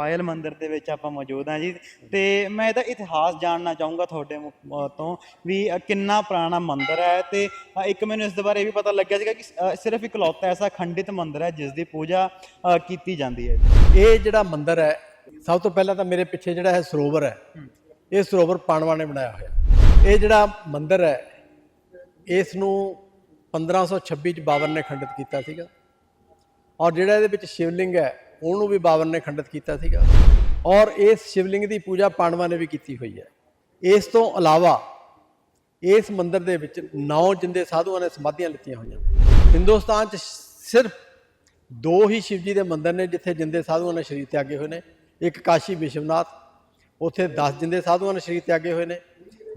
ਪਾਇਲ ਮੰਦਿਰ ਦੇ ਵਿੱਚ ਆਪਾਂ ਮੌਜੂਦ ਹਾਂ ਜੀ। ਤੇ ਮੈਂ ਇਹਦਾ ਇਤਿਹਾਸ ਜਾਣਨਾ ਚਾਹੂੰਗਾ ਤੁਹਾਡੇ ਮੁ- ਅਹ ਤੋਂ ਵੀ ਅ, ਕਿੰਨਾ ਪੁਰਾਣਾ ਮੰਦਿਰ ਹੈ ਤੇ ਅ, ਇੱਕ ਮੈਨੂੰ ਇਸ ਦੇ ਬਾਰੇ ਇਹ ਵੀ ਪਤਾ ਲੱਗਿਆ ਸੀਗਾ ਕਿ ਅ, ਸਿਰਫ ਇਕਲੌਤਾ ਐਸਾ ਖੰਡਿਤ ਮੰਦਿਰ ਹੈ ਜਿਸ ਦੀ ਪੂਜਾ ਅ, ਕੀਤੀ ਜਾਂਦੀ ਹੈ। ਇਹ ਜਿਹੜਾ ਮੰਦਿਰ ਹੈ ਸਭ ਤੋਂ ਪਹਿਲਾਂ ਤਾਂ ਮੇਰੇ ਪਿੱਛੇ ਜਿਹੜਾ ਹੈ ਸਰੋਵਰ ਹੈ। ਇਹ ਸਰੋਵਰ ਪਾਂਡਵਾਂ ਨੇ ਬਣਾਇਆ ਹੋਇਆ। ਇਹ ਜਿਹੜਾ ਮੰਦਿਰ ਹੈ ਇਸ ਨੂੰ 1526 ਚ ਬਾਬਰ ਨੇ ਖੰਡਿਤ ਕੀਤਾ ਸੀਗਾ। ਔਰ ਜਿਹੜਾ ਇਹਦੇ ਵਿੱਚ ਸ਼ਿਵਲਿੰਗ ਹੈ ਉਹਨੂੰ ਵੀ ਬਾਬਰ ਨੇ ਖੰਡਿਤ ਕੀਤਾ ਸੀਗਾ। ਔਰ ਇਸ ਸ਼ਿਵਲਿੰਗ ਦੀ ਪੂਜਾ ਪਾਂਡਵਾਂ ਨੇ ਵੀ ਕੀਤੀ ਹੋਈ ਹੈ। ਇਸ ਤੋਂ ਇਲਾਵਾ ਇਸ ਮੰਦਿਰ ਦੇ ਵਿੱਚ ਨੌ ਜਿੰਦੇ ਸਾਧੂਆਂ ਨੇ ਸਮਾਧੀਆਂ ਲਿੱਤੀਆਂ ਹੋਈਆਂ ਹਿੰਦੁਸਤਾਨ 'ਚ ਸਿਰਫ ਦੋ ਹੀ ਸ਼ਿਵਜੀ ਦੇ ਮੰਦਿਰ ਨੇ ਜਿੱਥੇ ਜਿੰਦੇ ਸਾਧੂਆਂ ਨੇ ਸ਼ਰੀਰ ਤਿਆਗੇ ਹੋਏ ਨੇ। ਇੱਕ ਕਾਸ਼ੀ ਵਿਸ਼ਵਨਾਥ, ਉੱਥੇ 10 ਜਿੰਦੇ ਸਾਧੂਆਂ ਨੇ ਸ਼ਰੀਰ ਤਿਆਗੇ ਹੋਏ ਨੇ।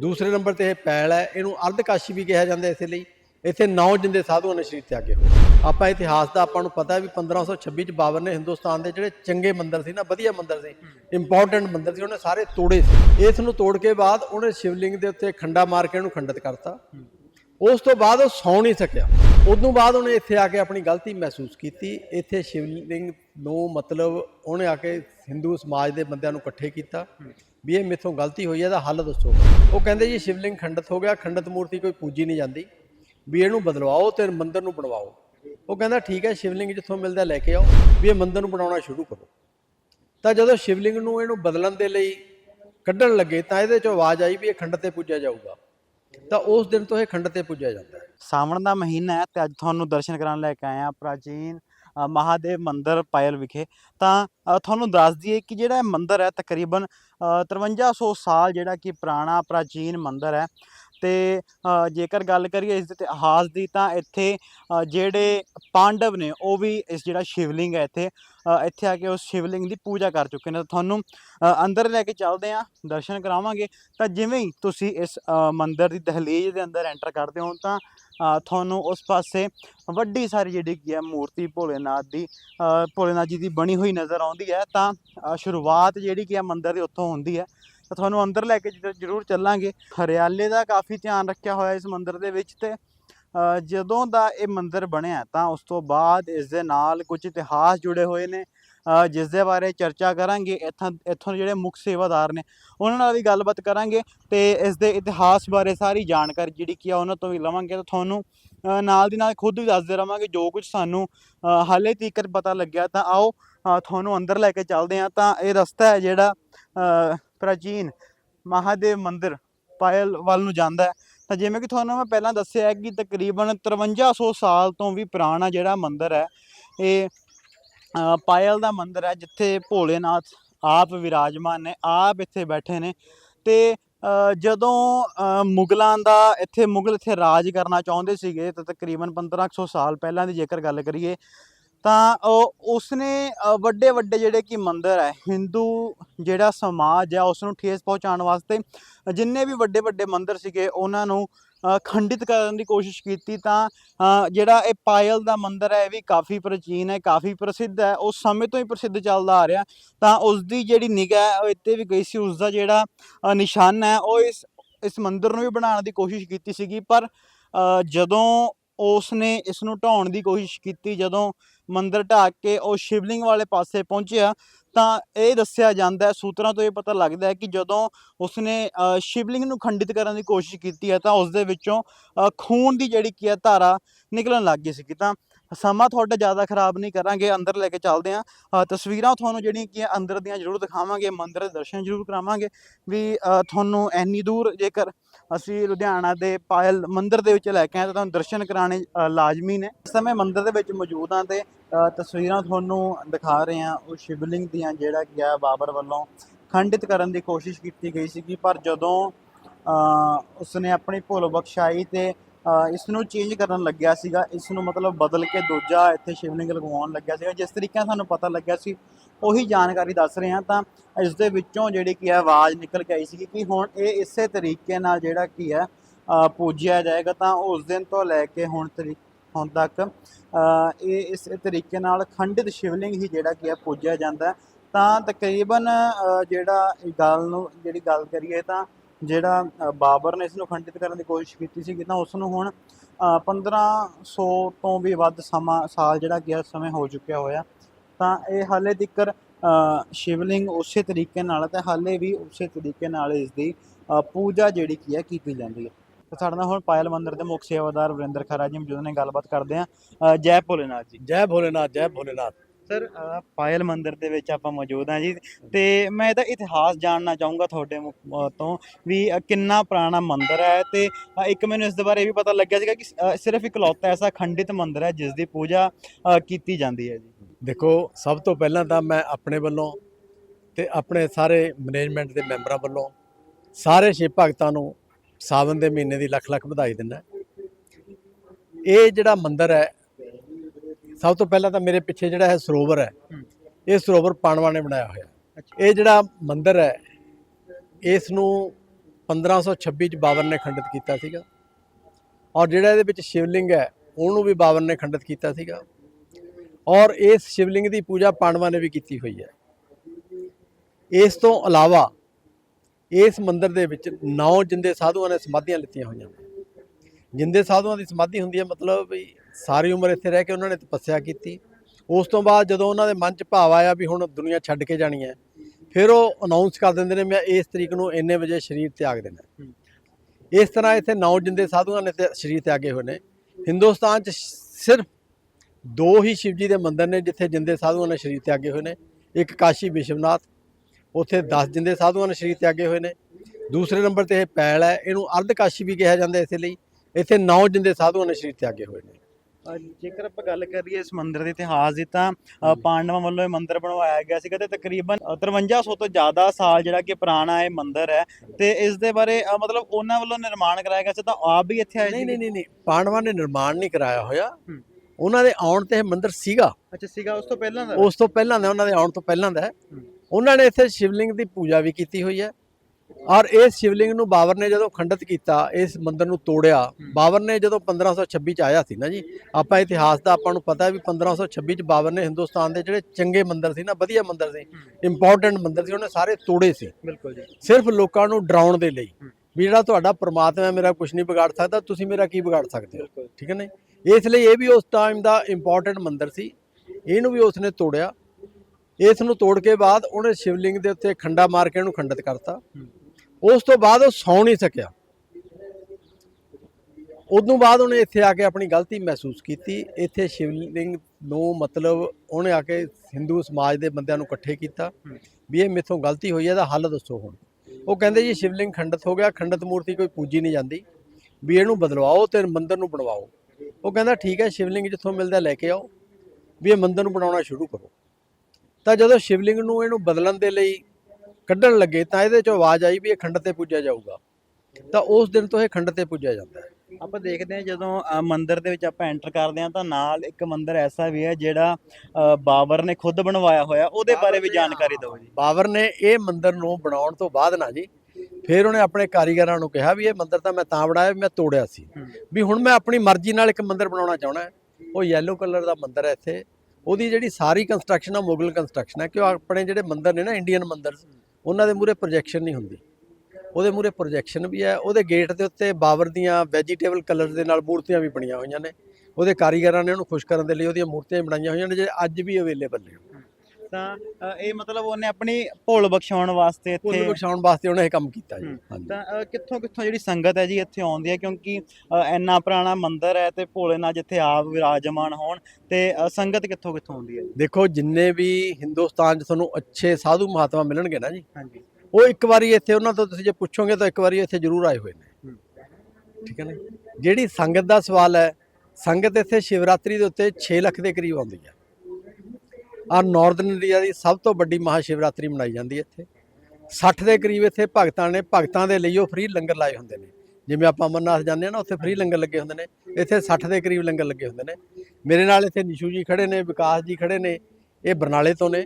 ਦੂਸਰੇ ਨੰਬਰ ਤੇ ਇਹ ਪੈਲ ਹੈ। ਇਹਨੂੰ ਅਰਧ ਕਾਸ਼ੀ ਵੀ ਕਿਹਾ ਜਾਂਦਾ ਇਸੇ ਲਈ। ਇੱਥੇ 9 ਜਿੰਦੇ ਸਾਧੂਆਂ ਨੇ ਸ਼ਰੀਰ ਤਿਆਗੇ ਹੋਏ ਆਪਾਂ ਇਤਿਹਾਸ ਦਾ ਆਪਾਂ ਨੂੰ ਪਤਾ ਵੀ 1526 ਚ ਬਾਬਰ ਨੇ ਹਿੰਦੁਸਤਾਨ ਦੇ ਜਿਹੜੇ ਚੰਗੇ ਮੰਦਿਰ ਸੀ ਨਾ ਵਧੀਆ ਮੰਦਿਰ ਸੀ ਇੰਪੋਰਟੈਂਟ ਮੰਦਿਰ ਸੀ ਉਹਨੇ ਸਾਰੇ ਤੋੜੇ ਸੀ। ਇਸ ਨੂੰ ਤੋੜ ਕੇ ਬਾਅਦ ਉਹਨੇ ਸ਼ਿਵਲਿੰਗ ਦੇ ਉੱਤੇ ਖੰਡਾ ਮਾਰ ਕੇ ਇਹਨੂੰ ਖੰਡਿਤ ਕਰਤਾ। ਉਸ ਤੋਂ ਬਾਅਦ ਉਹ ਸੌ ਨਹੀਂ ਸਕਿਆ। ਉਦੋਂ ਬਾਅਦ ਉਹਨੇ ਇੱਥੇ ਆ ਕੇ ਆਪਣੀ ਗਲਤੀ ਮਹਿਸੂਸ ਕੀਤੀ। ਇੱਥੇ ਸ਼ਿਵਲਿੰਗ ਨੂੰ ਮਤਲਬ ਉਹਨੇ ਆ ਕੇ ਹਿੰਦੂ ਸਮਾਜ ਦੇ ਬੰਦਿਆਂ ਨੂੰ ਇਕੱਠੇ ਕੀਤਾ। ਵੀ ਇਹ ਮੇਥੋਂ ਗਲਤੀ ਹੋਈ ਹੈ ਇਹਦਾ ਹੱਲ ਦੱਸੋ। ਉਹ ਕਹਿੰਦੇ ਜੀ ਸ਼ਿਵਲਿੰਗ ਖੰਡਿਤ ਹੋ ਗਿਆ ਖੰਡਿਤ ਮੂਰਤੀ ਕੋਈ ਪੂਜੀ ਨਹੀਂ ਜਾਂਦੀ। ਵੀ ਇਹਨੂੰ ਬਦਲਵਾਓ ਤੇ ਮੰਦਿਰ ਨੂੰ ਬਣਵਾਓ। ਉਹ ਕਹਿੰਦਾ ਠੀਕ ਹੈ ਸ਼ਿਵਲਿੰਗ ਜਿੱਥੋਂ ਮਿਲਦਾ ਲੈ ਕੇ ਆਓ ਵੀ ਇਹ ਮੰਦਿਰ ਨੂੰ ਬਣਾਉਣਾ ਸ਼ੁਰੂ ਕਰੋ। ਤਾਂ ਜਦੋਂ ਸ਼ਿਵਲਿੰਗ ਨੂੰ ਇਹਨੂੰ ਬਦਲਣ ਦੇ ਲਈ ਕੱਢਣ ਲੱਗੇ ਤਾਂ ਇਹਦੇ ਚੋਂ ਆਵਾਜ਼ ਆਈ ਵੀ ਇਹ ਖੰਡ ਤੇ ਪੂਜਿਆ ਜਾਊਗਾ। ਤਾਂ ਉਸ ਦਿਨ ਤੋਂ ਇਹ ਖੰਡ ਤੇ ਪੂਜਿਆ ਜਾਂਦਾ ਹੈ। ਸਾਵਣ ਦਾ ਮਹੀਨਾ ਹੈ ਤੇ ਅੱਜ ਤੁਹਾਨੂੰ ਦਰਸ਼ਨ ਕਰਾਉਣ ਲੈ ਕੇ ਆਏ ਆ ਪ੍ਰਾਚੀਨ ਮਹਾਦੇਵ ਮੰਦਿਰ ਪਾਇਲ ਵਿਖੇ। ਤਾਂ ਤੁਹਾਨੂੰ ਦੱਸ ਦਈਏ ਕਿ ਜਿਹੜਾ ਇਹ ਮੰਦਿਰ ਹੈ ਤਕਰੀਬਨ ਅ, 5300 ਸਾਲ ਜਿਹੜਾ ਕਿ ਪੁਰਾਣਾ ਪ੍ਰਾਚੀਨ ਮੰਦਿਰ ਹੈ ਤੇ ਜੇਕਰ ਗੱਲ ਕਰੀਏ ਇਸ ਦੇ ਇਤਿਹਾਸ ਦੀ ਤਾਂ ਇੱਥੇ ਜਿਹੜੇ ਪਾਂਡਵ ਨੇ ਉਹ ਵੀ ਇਸ ਜਿਹੜਾ ਸ਼ਿਵਲਿੰਗ ਹੈ ਇੱਥੇ ਇੱਥੇ ਆ ਕੇ ਉਸ ਸ਼ਿਵਲਿੰਗ ਦੀ ਪੂਜਾ ਕਰ ਚੁੱਕੇ ਨੇ। ਤਾਂ ਤੁਹਾਨੂੰ ਅੰਦਰ ਲੈ ਕੇ ਚੱਲਦੇ ਆ ਦਰਸ਼ਨ ਕਰਾਵਾਂਗੇ। ਤਾਂ ਜਿਵੇਂ ਹੀ ਤੁਸੀਂ ਇਸ ਅ, ਮੰਦਿਰ ਦੀ ਦਹਲੀਜ਼ ਦੇ ਅੰਦਰ ਐਂਟਰ ਕਰਦੇ ਹੋ ਤਾਂ ਤੁਹਾਨੂੰ ਉਸ ਪਾਸੇ ਵੱਡੀ ਸਾਰੀ ਜਿਹੜੀ ਕੀ ਹੈ ਮੂਰਤੀ ਭੋਲੇਨਾਥ ਦੀ ਭੋਲੇਨਾਥ ਜੀ ਦੀ ਬਣੀ ਹੋਈ ਨਜ਼ਰ ਆਉਂਦੀ ਹੈ। ਤਾਂ ਸ਼ੁਰੂਆਤ ਜਿਹੜੀ ਕੀ ਹੈ ਮੰਦਿਰ ਦੀ ਉੱਥੋਂ ਹੁੰਦੀ ਹੈ। ਤਾਂ ਤੁਹਾਨੂੰ ਅੰਦਰ ਲੈ ਕੇ ਜ਼ਰੂਰ ਚੱਲਾਂਗੇ। ਹਰਿਆਲੇ ਦਾ ਕਾਫੀ ਧਿਆਨ ਰੱਖਿਆ ਹੋਇਆ ਇਸ ਮੰਦਿਰ ਦੇ ਵਿੱਚ ਤੇ ਜਦੋਂ ਦਾ ਇਹ ਮੰਦਿਰ ਬਣਿਆ ਤਾਂ ਉਸ ਤੋਂ ਬਾਅਦ ਇਸ ਦੇ ਨਾਲ ਕੁਝ ਇਤਿਹਾਸ ਜੁੜੇ ਹੋਏ ਨੇ। ਅ, ਜਿਸ ਦੇ ਬਾਰੇ ਚਰਚਾ ਕਰਾਂਗੇ ਇੱਥੋਂ ਇੱਥੋਂ ਦੇ ਜਿਹੜੇ ਮੁੱਖ ਸੇਵਾਦਾਰ ਨੇ ਉਹਨਾਂ ਨਾਲ ਵੀ ਗੱਲਬਾਤ ਕਰਾਂਗੇ ਤੇ ਇਸ ਦੇ ਇਤਿਹਾਸ ਬਾਰੇ ਸਾਰੀ ਜਾਣਕਾਰੀ ਜਿਹੜੀ ਕੀ ਆ ਉਹਨਾਂ ਤੋਂ ਵੀ ਲਵਾਂਗੇ ਤਾਂ ਤੁਹਾਨੂੰ ਨਾਲ ਦੀ ਨਾਲ ਖੁਦ ਵੀ ਦੱਸਦੇ ਰਵਾਂਗੇ ਜੋ ਕੁਝ ਸਾਨੂੰ ਹਾਲੇ ਤੀਕਰ ਪਤਾ ਲੱਗਿਆ ਤਾਂ ਆਓ ਤੁਹਾਨੂੰ ਅੰਦਰ ਲੈ ਕੇ ਚੱਲਦੇ ਹਾਂ ਤਾਂ ਇਹ ਰਸਤਾ ਹੈ ਜਿਹੜਾ ਪ੍ਰਾਚੀਨ ਮਹਾਦੇਵ ਮੰਦਿਰ ਪਾਇਲ ਵੱਲ ਨੂੰ ਜਾਂਦਾ ਹੈ। ਤਾਂ ਜਿਵੇਂ ਕਿ ਤੁਹਾਨੂੰ ਮੈਂ ਪਹਿਲਾਂ ਦੱਸਿਆ ਹੈ ਕਿ ਤਕਰੀਬਨ 5300 ਸਾਲ ਤੋਂ ਵੀ ਪੁਰਾਣਾ ਜਿਹੜਾ ਮੰਦਿਰ ਹੈ, ਇਹ ਪਾਇਲ ਦਾ ਮੰਦਿਰ ਹੈ, ਜਿੱਥੇ ਭੋਲੇਨਾਥ ਆਪ ਵਿਰਾਜਮਾਨ ਨੇ, ਆਪ ਇੱਥੇ ਬੈਠੇ ਨੇ। ਤੇ ਜਦੋਂ ਮੁਗਲਾਂ ਦਾ ਇੱਥੇ, ਮੁਗਲ ਇੱਥੇ ਰਾਜ ਕਰਨਾ ਚਾਹੁੰਦੇ ਸੀਗੇ, ਤਾਂ ਤਕਰੀਬਨ 1500 ਸਾਲ ਪਹਿਲਾਂ ਦੀ ਜੇਕਰ ਗੱਲ ਕਰੀਏ ਤਾਂ ਉਸਨੇ ਵੱਡੇ ਵੱਡੇ ਜਿਹੜੇ ਕਿ ਮੰਦਰ ਹੈ ਹਿੰਦੂ ਜਿਹੜਾ ਸਮਾਜ ਹੈ ਉਸ ਨੂੰ ਠੇਸ ਪਹੁੰਚਾਉਣ ਵਾਸਤੇ ਜਿੰਨੇ ਵੀ ਵੱਡੇ ਵੱਡੇ ਮੰਦਰ ਸੀਗੇ, ਉਹਨਾਂ ਨੂੰ ਖੰਡਿਤ ਕਰਨ ਦੀ ਕੋਸ਼ਿਸ਼ ਕੀਤੀ ਤਾਂ ਜਿਹੜਾ ਇਹ ਪਾਇਲ ਦਾ ਮੰਦਿਰ ਹੈ, ਇਹ ਵੀ ਕਾਫੀ ਪ੍ਰਾਚੀਨ ਹੈ, ਕਾਫੀ ਪ੍ਰਸਿੱਧ ਹੈ, ਉਸ ਸਮੇਂ ਤੋਂ ਹੀ ਪ੍ਰਸਿੱਧ ਚੱਲਦਾ ਆ ਰਿਹਾ। ਤਾਂ ਉਸ ਦੀ ਜਿਹੜੀ ਨਿਗਾਹ ਹੈ ਉਹ ਇੱਥੇ ਵੀ ਗਈ ਸੀ ਉਸ ਦਾ ਜਿਹੜਾ ਨਿਸ਼ਾਨ ਹੈ, ਉਹ ਇਸ ਇਸ ਮੰਦਿਰ ਨੂੰ ਵੀ ਬਣਾਉਣ ਦੀ ਕੋਸ਼ਿਸ਼ ਕੀਤੀ ਸੀਗੀ, ਪਰ ਜਦੋਂ ਉਸ ਨੇ ਇਸ ਨੂੰ ਢਾਉਣ ਦੀ ਕੋਸ਼ਿਸ਼ ਕੀਤੀ, ਜਦੋਂ ਮੰਦਿਰ ਢਾਹ ਕੇ ਉਹ ਸ਼ਿਵਲਿੰਗ ਵਾਲੇ ਪਾਸੇ ਪਹੁੰਚਿਆ ਤਾਂ ਇਹ ਦੱਸਿਆ ਜਾਂਦਾ ਹੈ ਸੂਤਰਾਂ ਤੋਂ ਇਹ ਪਤਾ ਲੱਗਦਾ ਹੈ ਕਿ ਜਦੋਂ ਉਸਨੇ ਅ, ਸ਼ਿਵਲਿੰਗ ਨੂੰ ਖੰਡਿਤ ਕਰਨ ਦੀ ਕੋਸ਼ਿਸ਼ ਕੀਤੀ ਹੈ ਤਾਂ ਉਸ ਦੇ ਵਿੱਚੋਂ ਅ, ਖੂਨ ਦੀ ਜਿਹੜੀ ਕੀ ਹੈ ਧਾਰਾ ਨਿਕਲਣ ਲੱਗ ਗਈ ਸੀ ਤਾਂ ਸਮਾਂ ਤੁਹਾਡਾ ਜ਼ਿਆਦਾ ਖਰਾਬ ਨਹੀਂ ਕਰਾਂਗੇ, ਅੰਦਰ ਲੈ ਕੇ ਚੱਲਦੇ ਹਾਂ। ਤਸਵੀਰਾਂ ਤੁਹਾਨੂੰ ਜਿਹੜੀਆਂ ਕਿ ਅੰਦਰ ਦੀਆਂ ਜ਼ਰੂਰ ਦਿਖਾਵਾਂਗੇ, ਮੰਦਿਰ ਦੇ ਦਰਸ਼ਨ ਜ਼ਰੂਰ ਕਰਾਵਾਂਗੇ। ਵੀ ਤੁਹਾਨੂੰ ਇੰਨੀ ਦੂਰ ਜੇਕਰ ਅਸੀਂ ਲੁਧਿਆਣਾ ਦੇ ਪਾਇਲ ਮੰਦਿਰ ਦੇ ਵਿੱਚ ਲੈ ਕੇ ਆਏ ਤਾਂ ਤੁਹਾਨੂੰ ਦਰਸ਼ਨ ਕਰਾਣੇ ਲਾਜ਼ਮੀ ਨੇ। ਇਸ ਸਮੇਂ ਮੰਦਿਰ ਦੇ ਵਿੱਚ ਮੌਜੂਦ ਹਾਂ ਤੇ ਤਸਵੀਰਾਂ ਤੁਹਾਨੂੰ ਦਿਖਾ ਰਹੇ ਹਾਂ। ਉਹ ਸ਼ਿਵਲਿੰਗ ਦੀਆਂ ਜਿਹੜਾ ਕੀ ਆ ਬਾਬਰ ਵੱਲੋਂ ਖੰਡਿਤ ਕਰਨ ਦੀ ਕੋਸ਼ਿਸ਼ ਕੀਤੀ ਗਈ ਸੀਗੀ, ਪਰ ਜਦੋਂ ਉਸਨੇ ਆਪਣੀ ਭੁੱਲ ਬਖਸ਼ਾਈ ਤੇ ਇਸ ਨੂੰ ਚੇਂਜ ਕਰਨ ਲੱਗਿਆ ਸੀਗਾ। ਇਸ ਨੂੰ ਮਤਲਬ ਬਦਲ ਕੇ ਦੂਜਾ ਇੱਥੇ ਸ਼ਿਵਲਿੰਗ ਲਗਵਾਉਣ ਲੱਗਿਆ ਸੀਗਾ। ਜਿਸ ਤਰੀਕੇ ਨਾਲ ਸਾਨੂੰ ਪਤਾ ਲੱਗਿਆ ਸੀ ਉਹੀ ਜਾਣਕਾਰੀ ਦੱਸ ਰਹੇ ਹਾਂ ਤਾਂ ਇਸ ਦੇ ਵਿੱਚੋਂ ਜਿਹੜੀ ਕੀ ਹੈ ਆਵਾਜ਼ ਨਿਕਲ ਕੇ ਆਈ ਸੀ ਕਿ ਹੁਣ ਇਹ ਇਸੇ ਤਰੀਕੇ ਨਾਲ ਜਿਹੜਾ ਕੀ ਹੈ ਅ, ਪੂਜਿਆ ਜਾਏਗਾ ਤਾਂ ਉਸ ਦਿਨ ਤੋਂ ਲੈ ਕੇ ਹੁਣ ਤਰੀਕ ਹੁਣ ਤੱਕ ਇਹ ਇਸ ਤਰੀਕੇ ਨਾਲ ਖੰਡਿਤ ਸ਼ਿਵਲਿੰਗ ਹੀ ਜਿਹੜਾ ਕੀ ਹੈ ਪੂਜਿਆ ਜਾਂਦਾ ਤਾਂ ਤਕਰੀਬਨ ਜਿਹੜਾ ਗੱਲ ਨੂੰ ਜਿਹੜੀ ਗੱਲ ਕਰੀਏ ਤਾਂ ਜਿਹੜਾ ਬਾਬਰ ਨੇ ਇਸ ਨੂੰ ਖੰਡਿਤ ਕਰਨ ਦੀ ਕੋਸ਼ਿਸ਼ ਕੀਤੀ ਸੀ ਤਾਂ ਉਸ ਨੂੰ ਹੁਣ ਅ, 1500 ਤੋਂ ਵੀ ਵੱਧ ਸਮਾਂ ਸਾਲ ਜਿਹੜਾ ਗਿਆ ਸਮੇਂ ਹੋ ਚੁੱਕਿਆ ਹੋਇਆ। ਤਾਂ ਇਹ ਹਾਲੇ ਤੱਕ ਸ਼ਿਵਲਿੰਗ ਉਸੇ ਤਰੀਕੇ ਨਾਲ ਤੇ ਹਾਲੇ ਵੀ ਉਸੇ ਤਰੀਕੇ ਨਾਲ ਇਸ ਦੀ ਪੂਜਾ ਜਿਹੜੀ ਕੀ ਹੈ ਕੀਤੀ ਜਾਂਦੀ ਹੈ। ਤੇ ਸਾਡੇ ਨਾਲ ਹੁਣ ਪਾਇਲ ਮੰਦਰ ਦੇ ਮੁੱਖ ਸੇਵਾਦਾਰ ਵਰਿੰਦਰ ਖਰਾ ਜੀ ਮੌਜੂਦ ਨੇ ਗੱਲਬਾਤ ਕਰਦੇ ਆ ਜੈ ਭੋਲੇਨਾਥ ਜੀ। ਜੈ ਭੋਲੇਨਾਥ ਜੈ ਭੋਲੇਨਾਥ। ਸਰ ਪਾਇਲ ਮੰਦਿਰ ਦੇ ਵਿੱਚ ਆਪਾਂ ਮੌਜੂਦ ਹਾਂ ਜੀ। ਤੇ ਮੈਂ ਇਹਦਾ ਇਤਿਹਾਸ ਜਾਣਨਾ ਚਾਹੂੰਗਾ ਤੁਹਾਡੇ ਮੁ- ਤੋਂ ਵੀ ਅ, ਕਿੰਨਾ ਪੁਰਾਣਾ ਮੰਦਿਰ ਹੈ ਤੇ ਅ, ਇੱਕ ਮੈਨੂੰ ਇਸ ਦੇ ਬਾਰੇ ਇਹ ਵੀ ਪਤਾ ਲੱਗਿਆ ਸੀਗਾ ਕਿ ਅ, ਸਿਰਫ ਇਕਲੌਤਾ ਐਸਾ ਖੰਡਿਤ ਮੰਦਿਰ ਹੈ ਜਿਸ ਦੀ ਪੂਜਾ ਅ, ਕੀਤੀ ਜਾਂਦੀ ਹੈ ਜੀ। ਦੇਖੋ ਸਭ ਤੋਂ ਪਹਿਲਾਂ ਤਾਂ ਮੈਂ ਆਪਣੇ ਵੱਲੋਂ ਤੇ ਆਪਣੇ ਸਾਰੇ ਮੈਨੇਜਮੈਂਟ ਦੇ ਮੈਂਬਰਾਂ ਵੱਲੋਂ ਸਾਰੇ ਸ਼ਿਵ ਭਗਤਾਂ ਨੂੰ ਸਾਵਨ ਦੇ ਮਹੀਨੇ ਦੀ ਲੱਖ ਲੱਖ ਵਧਾਈ ਦਿੰਦਾ। ਇਹ ਜਿਹੜਾ ਮੰਦਿਰ ਹੈ ਸਭ ਤੋਂ ਪਹਿਲਾਂ ਤਾਂ ਮੇਰੇ ਪਿੱਛੇ ਜਿਹੜਾ ਹੈ ਸਰੋਵਰ ਹੈ। ਇਹ ਸਰੋਵਰ ਪਾਂਡਵਾਂ ਨੇ ਬਣਾਇਆ ਹੋਇਆ। ਇਹ ਜਿਹੜਾ ਮੰਦਿਰ ਹੈ ਇਸ ਨੂੰ 1526 ਚ ਬਾਬਰ ਨੇ ਖੰਡਿਤ ਕੀਤਾ ਸੀਗਾ। ਔਰ ਜਿਹੜਾ ਇਹਦੇ ਵਿੱਚ ਸ਼ਿਵਲਿੰਗ ਹੈ ਉਹਨੂੰ ਵੀ ਬਾਬਰ ਨੇ ਖੰਡਿਤ ਕੀਤਾ ਸੀਗਾ। ਔਰ ਇਸ ਸ਼ਿਵਲਿੰਗ ਦੀ ਪੂਜਾ ਪਾਂਡਵਾਂ ਨੇ ਵੀ ਕੀਤੀ ਹੋਈ ਹੈ। ਇਸ ਤੋਂ ਇਲਾਵਾ ਇਸ ਮੰਦਿਰ ਦੇ ਵਿੱਚ ਨੌ ਜਿੰਦੇ ਸਾਧੂਆਂ ਨੇ ਸਮਾਧੀਆਂ ਲਿੱਤੀਆਂ ਹੋਈਆਂ ਨੇ। ਜਿੰਦੇ ਸਾਧੂਆਂ ਦੀ ਸਮਾਧੀ ਹੁੰਦੀ ਹੈ ਮਤਲਬ ਵੀ ਸਾਰੀ ਉਮਰ ਇੱਥੇ ਰਹਿ ਕੇ ਉਹਨਾਂ ਨੇ ਤਪੱਸਿਆ ਕੀਤੀ। ਉਸ ਤੋਂ ਬਾਅਦ ਜਦੋਂ ਉਹਨਾਂ ਦੇ ਮਨ 'ਚ ਭਾਵ ਆਇਆ ਵੀ ਹੁਣ ਦੁਨੀਆ ਛੱਡ ਕੇ ਜਾਣੀ ਹੈ ਫਿਰ ਉਹ ਅਨਾਉਂਸ ਕਰ ਦਿੰਦੇ ਨੇ ਮੈਂ ਇਸ ਤਰੀਕ ਨੂੰ ਇੰਨੇ ਵਜੇ ਸਰੀਰ ਤਿਆਗ ਦੇਣਾ। ਇਸ ਤਰ੍ਹਾਂ ਇੱਥੇ ਨੌ ਜਿੰਦੇ ਸਾਧੂਆਂ ਨੇ ਸਰੀਰ ਤਿਆਗੇ ਹੋਏ ਨੇ। ਹਿੰਦੁਸਤਾਨ 'ਚ ਸਿਰਫ ਦੋ ਹੀ ਸ਼ਿਵਜੀ ਦੇ ਮੰਦਿਰ ਨੇ ਜਿੱਥੇ ਜਿੰਦੇ ਸਾਧੂਆਂ ਨੇ ਸਰੀਰ ਤਿਆਗੇ ਹੋਏ ਨੇ। ਇੱਕ ਕਾਸ਼ੀ ਵਿਸ਼ਵਨਾਥ ਉੱਥੇ 10 ਜਿੰਦੇ ਸਾਧੂਆਂ ਨੇ ਸਰੀਰ ਤਿਆਗੇ ਹੋਏ ਨੇ। ਦੂਸਰੇ ਨੰਬਰ ਤੇ ਇਹ ਪੈਲ ਹੈ ਇਹਨੂੰ ਅਰਧ ਕਾਸ਼ੀ ਵੀ ਕਿਹਾ ਜਾਂਦਾ ਇਸੇ ਲਈ। ਇੱਥੇ 9 ਜਿੰਦੇ ਸਾਧੂਆਂ ਨੇ ਸਰੀਰ ਤਿਆਗੇ ਹੋਏ ਨੇ। ਜੇਕਰ ਆਪਾਂ ਗੱਲ ਕਰੀਏ ਇਸ ਮੰਦਿਰ ਦੇ ਇਤਿਹਾਸ ਦੀ ਤਾਂ ਅ, ਪਾਂਡਵਾਂ ਵੱਲੋਂ ਇਹ ਮੰਦਿਰ ਬਣਵਾਇਆ ਗਿਆ ਸੀਗਾ ਤੇ ਤਕਰੀਬਨ ਅ, 5300 ਤੋਂ ਜ਼ਿਆਦਾ ਸਾਲ ਜਿਹੜਾ ਕਿ ਪੁਰਾਣਾ ਇਹ ਮੰਦਿਰ ਹੈ ਤੇ ਇਸ ਦੇ ਬਾਰੇ ਅ, ਮਤਲਬ ਉਹਨਾਂ ਵੱਲੋਂ ਨਿਰਮਾਣ ਕਰਾਇਆ ਗਿਆ ਸੀ ਤਾਂ ਆਪ ਵੀ ਇੱਥੇ ਆਏ ਨਹੀਂ ਨਹੀਂ ਨਹੀਂ ਨਹੀਂ ਪਾਂਡਵਾਂ ਨੇ ਨਿਰਮਾਣ ਨਹੀਂ ਕਰਾਇਆ ਹੋਇਆ। ਹੂੰ। ਉਹਨਾਂ ਦੇ ਆਉਣ ਤੇ ਇਹ ਮੰਦਿਰ ਸੀਗਾ। ਅੱਛਾ ਸੀਗਾ ਉਸ ਤੋਂ ਪਹਿਲਾਂ ਦਾ? ਉਸ ਤੋਂ ਪਹਿਲਾਂ ਦਾ ਉਹਨਾਂ ਦੇ ਆਉਣ ਤੋਂ ਪਹਿਲਾਂ ਦਾ ਹੈ। ਉਹਨਾਂ ਨੇ ਇੱਥੇ ਸ਼ਿਵਲਿੰਗ ਦੀ ਪੂਜਾ ਵੀ ਕੀਤੀ ਹੋਈ ਹੈ। ਔਰ ਇਸ ਸ਼ਿਵਲਿੰਗ ਨੂੰ ਬਾਬਰ ਨੇ ਜਦੋਂ ਖੰਡਿਤ ਕੀਤਾ ਇਸ ਮੰਦਿਰ ਨੂੰ ਤੋੜਿਆ ਬਾਬਰ ਨੇ ਜਦੋਂ 1526 ਚ ਆਇਆ ਸੀ ਨਾ ਜੀ ਆਪਾਂ ਇਤਿਹਾਸ ਦਾ ਆਪਾਂ ਨੂੰ ਪਤਾ ਵੀ 1526 ਚ ਬਾਬਰ ਨੇ ਹਿੰਦੁਸਤਾਨ ਦੇ ਜਿਹੜੇ ਚੰਗੇ ਮੰਦਿਰ ਸੀ ਨਾ ਵਧੀਆ ਮੰਦਿਰ ਸੀ ਇੰਪੋਰਟੈਂਟ ਮੰਦਿਰ ਸੀ ਉਹਨੇ ਸਾਰੇ ਤੋੜੇ ਸੀ। ਬਿਲਕੁਲ ਜੀ। ਸਿਰਫ ਲੋਕਾਂ ਨੂੰ ਡਰਾਉਣ ਦੇ ਲਈ। ਵੀ ਜਿਹੜਾ ਤੁਹਾਡਾ ਪ੍ਰਮਾਤਮਾ ਮੇਰਾ ਕੁਝ ਨਹੀਂ ਵਿਗਾੜ ਸਕਦਾ ਤੁਸੀਂ ਮੇਰਾ ਕੀ ਵਿਗਾੜ ਸਕਦੇ ਹੋ? ਠੀਕ ਹੈ ਨਾ? ਇਸ ਲਈ ਇਹ ਵੀ ਉਸ ਟਾਈਮ ਦਾ ਇੰਪੋਰਟੈਂਟ ਮੰਦਿਰ ਸੀ। ਇਹਨੂੰ ਵੀ ਉਸਨੇ ਤੋੜਿਆ। ਇਸ ਨੂੰ ਤੋੜ ਕੇ ਬਾਅਦ ਉਹਨੇ ਸ਼ਿਵਲਿੰਗ ਦੇ ਉੱਤੇ ਖੰਡਾ ਮਾਰ ਕੇ ਇਹਨੂੰ ਖੰਡਿਤ ਕਰਤਾ। ਉਸ ਤੋਂ ਬਾਅਦ ਉਹ ਸੌ ਨਹੀਂ ਸਕਿਆ। ਉਦੋਂ ਬਾਅਦ ਉਹਨੇ ਇੱਥੇ ਆ ਕੇ ਆਪਣੀ ਗਲਤੀ ਮਹਿਸੂਸ ਕੀਤੀ। ਇੱਥੇ ਸ਼ਿਵਲਿੰਗ ਨੂੰ ਮਤਲਬ ਉਹਨੇ ਆ ਕੇ ਹਿੰਦੂ ਸਮਾਜ ਦੇ ਬੰਦਿਆਂ ਨੂੰ ਇਕੱਠੇ ਕੀਤਾ ਵੀ ਇਹ ਮੇਥੋਂ ਗਲਤੀ ਹੋਈ ਹੈ, ਇਹਦਾ ਹੱਲ ਦੱਸੋ ਹੁਣ। ਉਹ ਕਹਿੰਦੇ ਜੀ ਸ਼ਿਵਲਿੰਗ ਖੰਡਿਤ ਹੋ ਗਿਆ, ਖੰਡਿਤ ਮੂਰਤੀ ਕੋਈ ਪੂਜੀ ਨਹੀਂ ਜਾਂਦੀ। ਵੀ ਇਹਨੂੰ ਬਦਲਵਾਓ ਤੇ ਮੰਦਿਰ ਨੂੰ ਬਣਵਾਓ। ਉਹ ਕਹਿੰਦਾ ਠੀਕ ਹੈ, ਸ਼ਿਵਲਿੰਗ ਜਿੱਥੋਂ ਮਿਲਦਾ ਲੈ ਕੇ ਆਓ। ਵੀ ਇਹ ਮੰਦਿਰ ਨੂੰ ਬਣਾਉਣਾ ਸ਼ੁਰੂ ਕਰੋ। ਤਾਂ ਜਦੋਂ ਸ਼ਿਵਲਿੰਗ ਨੂੰ ਇਹਨੂੰ ਬਦਲਣ ਦੇ ਲਈ ਕੱਢਣ ਲੱਗੇ ਤਾਂ ਇਹਦੇ ਚੋਂ ਆਵਾਜ਼ ਆਈ ਵੀ ਇਹ ਖੰਡ ਤੇ ਪੂਜਿਆ ਜਾਊਗਾ। ਤਾਂ ਉਸ ਦਿਨ ਤੋਂ ਇਹ ਖੰਡ ਤੇ ਪੂਜਿਆ ਜਾਂਦਾ ਹੈ। ਆਪਾਂ ਦੇਖਦੇ ਹਾਂ ਜਦੋਂ ਅ, ਮੰਦਿਰ ਦੇ ਵਿੱਚ ਆਪਾਂ ਐਂਟਰ ਕਰਦੇ ਹਾਂ ਤਾਂ ਨਾਲ ਇੱਕ ਮੰਦਿਰ ਐਸਾ ਵੀ ਹੈ ਜਿਹੜਾ ਅ, ਬਾਬਰ ਨੇ ਖੁਦ ਬਣਵਾਇਆ ਹੋਇਆ ਉਹਦੇ ਬਾਰੇ ਵੀ ਜਾਣਕਾਰੀ ਦਿਓ ਜੀ। ਬਾਬਰ ਨੇ ਇਹ ਮੰਦਿਰ ਨੂੰ ਬਣਾਉਣ ਤੋਂ ਬਾਅਦ ਨਾ ਜੀ ਫਿਰ ਉਹਨੇ ਆਪਣੇ ਕਾਰੀਗਰਾਂ ਨੂੰ ਕਿਹਾ ਵੀ ਇਹ ਮੰਦਿਰ ਤਾਂ ਮੈਂ ਤਾਂ ਬਣਾਇਆ ਵੀ ਮੈਂ ਤੋੜਿਆ ਸੀ। ਵੀ ਹੁਣ ਮੈਂ ਆਪਣੀ ਮਰਜ਼ੀ ਨਾਲ ਇੱਕ ਮੰਦਿਰ ਬਣਾਉਣਾ ਚਾਹਣਾ ਹੈ। ਉਹ ਯੈਲੋ ਕਲਰ ਦਾ ਮੰਦਿਰ ਹੈ ਇੱਥੇ। ਉਹਦੀ ਜਿਹੜੀ ਸਾਰੀ ਕੰਸਟਰਕਸ਼ਨ ਆ ਮੁਗਲ ਕੰਸਟਰਕਸ਼ਨ ਹੈ ਕਿ ਉਹ ਆਪਣੇ ਜਿਹੜੇ ਮੰਦਿਰ ਨੇ ਨਾ ਇੰਡੀਅਨ ਮੰਦਿਰ ਉਹਨਾਂ ਦੇ ਮੂਰੇ ਪ੍ਰੋਜੈਕਸ਼ਨ ਨਹੀਂ ਹੁੰਦੀ। ਉਹਦੇ ਮੂਰੇ ਪ੍ਰੋਜੈਕਸ਼ਨ ਵੀ ਹੈ, ਉਹਦੇ ਗੇਟ ਦੇ ਉੱਤੇ ਬਾਬਰ ਦੀਆਂ ਵੈਜੀਟੇਬਲ ਕਲਰ ਦੇ ਨਾਲ ਮੂਰਤੀਆਂ ਵੀ ਬਣੀਆਂ ਹੋਈਆਂ ਨੇ। ਉਹਦੇ ਕਾਰੀਗਰਾਂ ਨੇ ਉਹਨੂੰ ਖੁਸ਼ ਕਰਨ ਦੇ ਲਈ ਉਹਦੀਆਂ ਮੂਰਤੀਆਂ ਵੀ ਬਣਾਈਆਂ ਹੋਈਆਂ ਨੇ, ਜਿਹੜੇ ਅੱਜ ਵੀ ਅਵੇਲੇਬਲ ਨੇ। ਤਾਂ ਅ, ਇਹ ਮਤਲਬ ਉਹਨੇ ਆਪਣੀ ਭੁੱਲ ਬਖਸ਼ਾਉਣ ਵਾਸਤੇ ਇੱਥੇ ਬਖਸ਼ਾਉਣ ਵਾਸਤੇ ਉਹਨੇ ਇਹ ਕੰਮ ਕੀਤਾ ਜੀ। ਹੂੰ। ਹਾਂਜੀ। ਤਾਂ ਅ, ਕਿੱਥੋਂ ਕਿੱਥੋਂ ਜਿਹੜੀ ਸੰਗਤ ਹੈ ਜੀ ਇੱਥੇ ਆਉਂਦੀ ਹੈ? ਕਿਉਂਕਿ ਅ, ਇੰਨਾ ਪੁਰਾਣਾ ਮੰਦਿਰ ਹੈ ਤੇ ਭੋਲੇਨਾਥ ਜਿੱਥੇ ਆਪ ਵਿਰਾਜਮਾਨ ਹੋਣ ਤੇ ਅ, ਸੰਗਤ ਕਿੱਥੋਂ ਕਿੱਥੋਂ ਆਉਂਦੀ ਹੈ? ਦੇਖੋ ਜਿੰਨੇ ਵੀ ਹਿੰਦੁਸਤਾਨ 'ਚ ਤੁਹਾਨੂੰ ਅੱਛੇ ਸਾਧੂ ਮਹਾਤਮਾ ਮਿਲਣਗੇ ਨਾ ਜੀ ਹਾਂਜੀ। ਉਹ ਇੱਕ ਵਾਰੀ ਇੱਥੇ ਉਹਨਾਂ ਤੋਂ ਤੁਸੀਂ ਜੇ ਪੁੱਛੋਗੇ ਤਾਂ ਇੱਕ ਵਾਰੀ ਇੱਥੇ ਜ਼ਰੂਰ ਆਏ ਹੋਏ ਨੇ। ਠੀਕ ਹੈ ਨਾ? ਜਿਹੜੀ ਸੰਗਤ ਦਾ ਸਵਾਲ ਹੈ ਸੰਗਤ ਇੱਥੇ ਸ਼ਿਵਰਾਤਰੀ ਦੇ ਉੱਤੇ 6 ਲੱਖ ਦੇ ਕਰੀਬ ਆਉਂਦੀ ਹੈ। ਆ ਨਾਰਥਰਨ ਇੰਡੀਆ ਦੀ ਸਭ ਤੋਂ ਵੱਡੀ ਮਹਾ ਸ਼ਿਵਰਾਤਰੀ ਮਨਾਈ ਜਾਂਦੀ ਹੈ ਇੱਥੇ। 60 ਦੇ ਕਰੀਬ ਇੱਥੇ ਭਗਤਾਂ ਨੇ ਭਗਤਾਂ ਦੇ ਲਈ ਉਹ ਫ੍ਰੀ ਲੰਗਰ ਲਾਏ ਹੁੰਦੇ ਨੇ। ਜਿਵੇਂ ਆਪਾਂ ਅਮਰਨਾਥ ਜਾਂਦੇ ਆ ਨਾ ਉੱਥੇ ਫ੍ਰੀ ਲੰਗਰ ਲੱਗੇ ਹੁੰਦੇ ਨੇ। ਇੱਥੇ 60 ਦੇ ਕਰੀਬ ਲੰਗਰ ਲੱਗੇ ਹੁੰਦੇ ਨੇ। ਮੇਰੇ ਨਾਲ ਇੱਥੇ ਨਿਸ਼ੂ ਜੀ ਖੜੇ ਨੇ ਵਿਕਾਸ ਜੀ ਖੜੇ ਨੇ ਇਹ ਬਰਨਾਲੇ ਤੋਂ ਨੇ।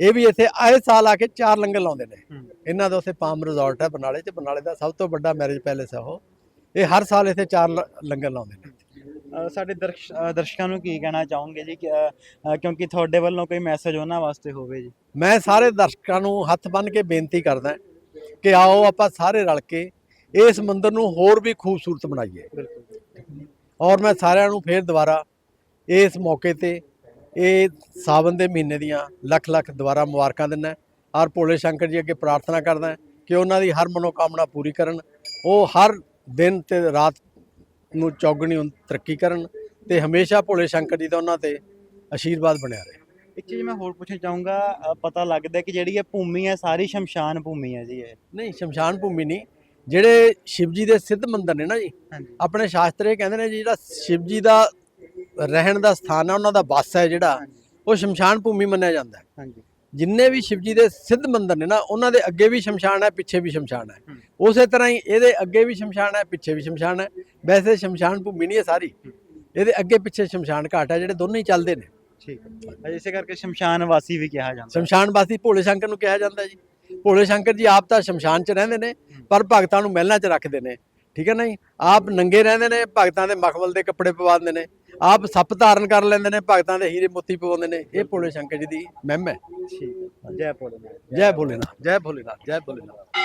ਇਹ ਵੀ ਇੱਥੇ ਆਏ ਸਾਲ ਆ ਕੇ ਚਾਰ ਲੰਗਰ ਲਾਉਂਦੇ ਨੇ। ਇਹਨਾਂ ਦਾ ਉੱਥੇ ਪਾਮ ਰਿਜ਼ੋਰਟ ਹੈ ਬਰਨਾਲੇ 'ਚ। ਬਰਨਾਲੇ ਦਾ ਸਭ ਤੋਂ ਵੱਡਾ ਮੈਰਿਜ ਪੈਲੇਸ ਹੈ ਉਹ। ਇਹ ਹਰ ਸਾਲ ਇੱਥੇ ਚਾਰ ਲੰਗਰ ਲਾਉਂਦੇ ਨੇ। ਸਾਡੇ ਦਰਸ਼- ਅ, ਦਰਸ਼ਕਾਂ ਨੂੰ ਕੀ ਕਹਿਣਾ ਚਾਹੋਗੇ ਜੀ ਕਿ, ਅ, ਅ, ਕਿਉਂਕਿ ਤੁਹਾਡੇ ਵੱਲੋਂ ਕੋਈ ਮੈਸੇਜ ਉਹਨਾਂ ਵਾਸਤੇ ਹੋਵੇ ਜੀ? ਮੈਂ ਸਾਰੇ ਦਰਸ਼ਕਾਂ ਨੂੰ ਹੱਥ ਬੰਨ੍ਹ ਕੇ ਬੇਨਤੀ ਕਰਦਾ ਕਿ ਆਓ ਆਪਾਂ ਸਾਰੇ ਰਲ ਕੇ ਇਸ ਮੰਦਿਰ ਨੂੰ ਹੋਰ ਵੀ ਖੂਬਸੂਰਤ ਬਣਾਈਏ। ਬਿਲਕੁਲ ਔਰ ਮੈਂ ਸਾਰਿਆਂ ਨੂੰ ਫੇਰ ਦੁਬਾਰਾ ਇਸ ਮੌਕੇ ਤੇ ਇਹ ਸਾਵਨ ਦੇ ਮਹੀਨੇ ਦੀਆਂ ਲੱਖ ਲੱਖ ਦੁਬਾਰਾ ਮੁਬਾਰਕਾਂ ਦਿੰਦਾ ਔਰ ਭੋਲੇ ਸ਼ੰਕਰ ਜੀ ਅੱਗੇ ਪ੍ਰਾਰਥਨਾ ਕਰਦਾ ਕਿ ਉਹਨਾਂ ਦੀ ਹਰ ਮਨੋਕਾਮਨਾ ਪੂਰੀ ਕਰਨ। ਉਹ ਹਰ ਦਿਨ ਤੇ ਰਾਤ ਨੂੰ ਚੌਗਣੀ ਤਰੱਕੀ ਕਰਨ ਤੇ ਹਮੇਸ਼ਾ ਭੋਲੇ ਸ਼ੰਕਰ ਜੀ ਦਾ ਉਹਨਾਂ ਤੇ ਆਸ਼ੀਰਵਾਦ ਬਣਿਆ ਰਹੇ। ਇੱਕ ਚੀਜ਼ ਮੈਂ ਹੋਰ ਪੁੱਛਣਾ ਚਾਹੂੰਗਾ ਅ, ਪਤਾ ਲੱਗਦਾ ਕਿ ਜਿਹੜੀ ਇਹ ਭੂਮੀ ਹੈ ਸਾਰੀ ਸ਼ਮਸ਼ਾਨ ਭੂਮੀ ਹੈ ਜੀ ਇਹ। ਨਹੀਂ ਸ਼ਮਸ਼ਾਨ ਭੂਮੀ ਨਹੀਂ ਜਿਹੜੇ ਸ਼ਿਵ ਜੀ ਦੇ ਸਿੱਧ ਮੰਦਰ ਨੇ ਨਾ ਜੀ ਹਾਂਜੀ। ਆਪਣੇ ਸ਼ਾਸਤਰ ਇਹ ਕਹਿੰਦੇ ਨੇ ਜੀ ਜਿਹੜਾ ਸ਼ਿਵ ਜੀ ਦਾ ਰਹਿਣ ਦਾ ਸਥਾਨ ਹੈ ਉਹਨਾਂ ਦਾ ਵਾਸ ਹੈ ਜਿਹੜਾ ਉਹ ਸ਼ਮਸ਼ਾਨ ਭੂਮੀ ਮੰਨਿਆ ਜਾਂਦਾ ਹੈ। ਹਾਂਜੀ। ਜਿੰਨੇ ਵੀ ਸ਼ਿਵ ਜੀ ਦੇ ਸਿੱਧ ਮੰਦਰ ਨੇ ਨਾ ਉਹਨਾਂ ਦੇ ਅੱਗੇ ਵੀ ਸ਼ਮਸ਼ਾਨ ਹੈ ਪਿੱਛੇ ਵੀ ਸ਼ਮਸ਼ਾਨ ਹੈ। ਹੂੰ। ਉਸੇ ਤਰ੍ਹਾਂ ਹੀ ਇਹਦੇ ਅੱਗੇ ਵੀ ਸ਼ਮਸ਼ਾਨ ਹੈ ਪਿੱਛੇ ਵੀ ਸ਼ਮਸ਼ਾਨ ਹੈ। ਵੈਸੇ ਸ਼ਮਸ਼ਾਨ ਭੂਮੀ ਨਹੀਂ ਹੈ ਸਾਰੀ। ਇਹਦੇ ਅੱਗੇ ਪਿੱਛੇ ਸ਼ਮਸ਼ਾਨ ਘਾਟ ਹੈ ਜਿਹੜੇ ਦੋਨੇ ਹੀ ਚੱਲਦੇ ਨੇ। ਠੀਕ ਹੈ। ਇਸੇ ਕਰਕੇ ਸ਼ਮਸ਼ਾਨ ਵਾਸੀ ਵੀ ਕਿਹਾ ਜਾਂਦਾ ਸ਼ਮਸ਼ਾਨ ਵਾਸੀ ਭੋਲੇ ਸ਼ੰਕਰ ਨੂੰ ਕਿਹਾ ਜਾਂਦਾ ਜੀ। ਭੋਲੇ ਸ਼ੰਕਰ ਜੀ ਆਪ ਤਾਂ ਸ਼ਮਸ਼ਾਨ 'ਚ ਰਹਿੰਦੇ ਨੇ ਪਰ ਭਗਤਾਂ ਨੂੰ ਮਹਿਲਾਂ 'ਚ ਰੱਖਦੇ ਨੇ। ਠੀਕ ਹੈ ਨਾ ਜੀ? ਆਪ ਨੰਗੇ ਰਹਿੰਦੇ ਨੇ ਭਗਤਾਂ ਦੇ ਮਖਮਲ ਦੇ ਕੱਪੜੇ ਪਵਾ ਦਿੰਦੇ ਨੇ। ਆਪ ਸੱਪ ਧਾਰਨ ਕਰ ਲੈਂਦੇ ਨੇ ਭਗਤਾਂ ਦੇ ਹੀਰੇ ਮੋਤੀ ਪਵਾਉਂਦੇ ਨੇ। ਇਹ ਭੋਲੇ ਸ਼ੰਕਰ ਜੀ ਦੀ ਮਹਿਮ ਹੈ। ਠੀਕ ਜੈ ਭੋਲੇਨਾਥ। ਜੈ ਭੋਲੇਨਾਥ। ਜੈ ਭੋਲੇਨਾਥ ਜੈ ਭੋਲੇਨਾਥ।